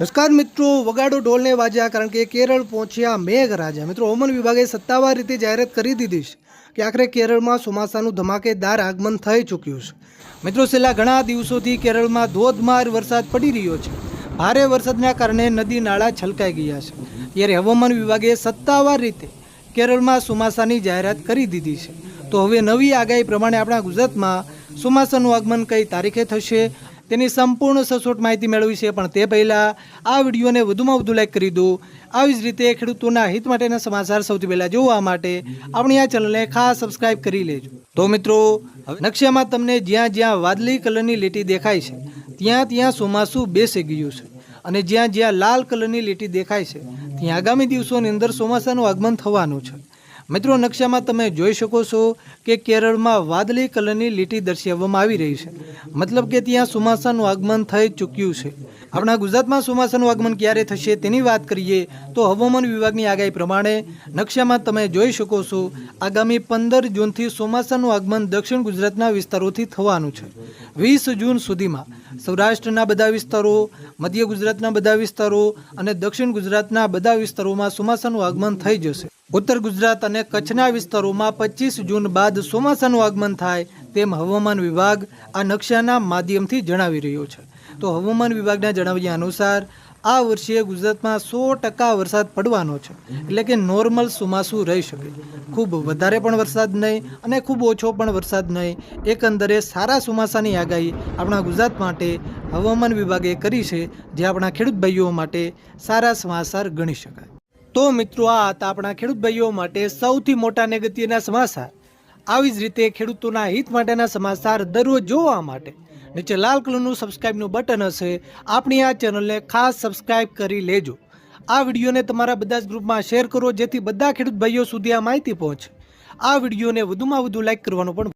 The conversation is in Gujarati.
નમસ્કાર મિત્રો, વગાડો ઢોલને વાજ્યા કારણ કે કેરળ પહોંચ્યા મેઘરાજા મિત્રો, હવામાન વિભાગે સત્તાવાર રીતે જાહેરાત કરી દીધી છે કે આખરે કેરળમાં ચોમાસાનું ધમાકેદાર આગમન થઈ ચૂક્યું છે. મિત્રો, છેલ્લા ઘણા દિવસોથી કેરળમાં ધોધમાર વરસાદ પડી રહ્યો છે. ભારે વરસાદના કારણે નદી નાળા છલકાઈ ગયા છે. ત્યારે હવામાન વિભાગે સત્તાવાર રીતે કેરળમાં ચોમાસાની જાહેરાત કરી દીધી છે. તો હવે નવી આગાહી પ્રમાણે આપણા ગુજરાતમાં ચોમાસાનું આગમન કઈ તારીખે થશે? તેની સંપૂર્ણ સચોટ માહિતી મેળવી છે, પણ તે પહેલાં આ વિડીયોને વધુમાં વધુ લાઈક કરી દો. આવી જ રીતે ખેડૂતોના હિત માટેના સમાચાર સૌથી પહેલાં જોવા માટે આપણી આ ચેનલને ખાસ સબસ્ક્રાઇબ કરી લેજો. તો મિત્રો નકશામાં તમને જ્યાં જ્યાં વાદળી કલરની લીટી દેખાય છે, ત્યાં ત્યાં ચોમાસું બેસી ગયું છે. અને જ્યાં જ્યાં લાલ કલરની લીટી દેખાય છે, ત્યાં આગામી દિવસોની અંદર ચોમાસાનું આગમન થવાનું છે. મિત્રો, નકશામાં તમે જોઈ શકો છો કે કેરળમાં વાદળી કલરની લીટી દર્શાવવામાં આવી રહી છે. મતલબ કે ત્યાં ચોમાસાનું આગમન થઈ ચૂક્યું છે. આપણા ગુજરાતમાં ચોમાસાનું આગમન ક્યારે થશે તેની વાત કરીએ તો હવામાન વિભાગની આગાહી પ્રમાણે નકશામાં તમે જોઈ શકો છો, આગામી પંદર જૂનથી ચોમાસાનું આગમન દક્ષિણ ગુજરાતના વિસ્તારોથી થવાનું છે. વીસ જૂન સુધીમાં સૌરાષ્ટ્રના બધા વિસ્તારો, મધ્ય ગુજરાતના બધા વિસ્તારો અને દક્ષિણ ગુજરાતના બધા વિસ્તારોમાં ચોમાસાનું આગમન થઈ જશે. ઉત્તર ગુજરાત અને કચ્છના વિસ્તારોમાં પચીસ જૂન બાદ ચોમાસાનું આગમન થાય તેમ હવામાન વિભાગ આ નકશાના માધ્યમથી જણાવી રહ્યો છે. તો હવામાન વિભાગના જણાવ્યા અનુસાર, આ વર્ષે ગુજરાતમાં સો ટકા વરસાદ પડવાનો છે. એટલે કે નોર્મલ ચોમાસું રહી શકે. ખૂબ વધારે પણ વરસાદ નહીં અને ખૂબ ઓછો પણ વરસાદ નહીં. એકંદરે સારા ચોમાસાની આગાહી આપણા ગુજરાત માટે હવામાન વિભાગે કરી છે, જે આપણા ખેડૂત ભાઈઓ માટે સારા સમાચાર ગણી શકાય. તો મિત્રો, આ હતા આપણા ખેડૂત ભાઈઓ માટે સૌથી મોટા ને ગતિના સમાચાર. આવી જ રીતે ખેડૂતોના હિત માટેના સમાચાર દરરોજ જોવા માટે. નીચે લાલ કલરનું સબસ્ક્રાઈબનું બટન હશે. આપણી આ ચેનલને ખાસ સબસ્ક્રાઈબ કરી લેજો. આ વિડીયોને તમારા બધા જ ગ્રુપમાં શેર કરો, જેથી બધા ખેડૂત ભાઈઓ સુધી આ માહિતી પહોંચે. આ વિડીયોને વધુમાં વધુ લાઇક કરવાનું પણ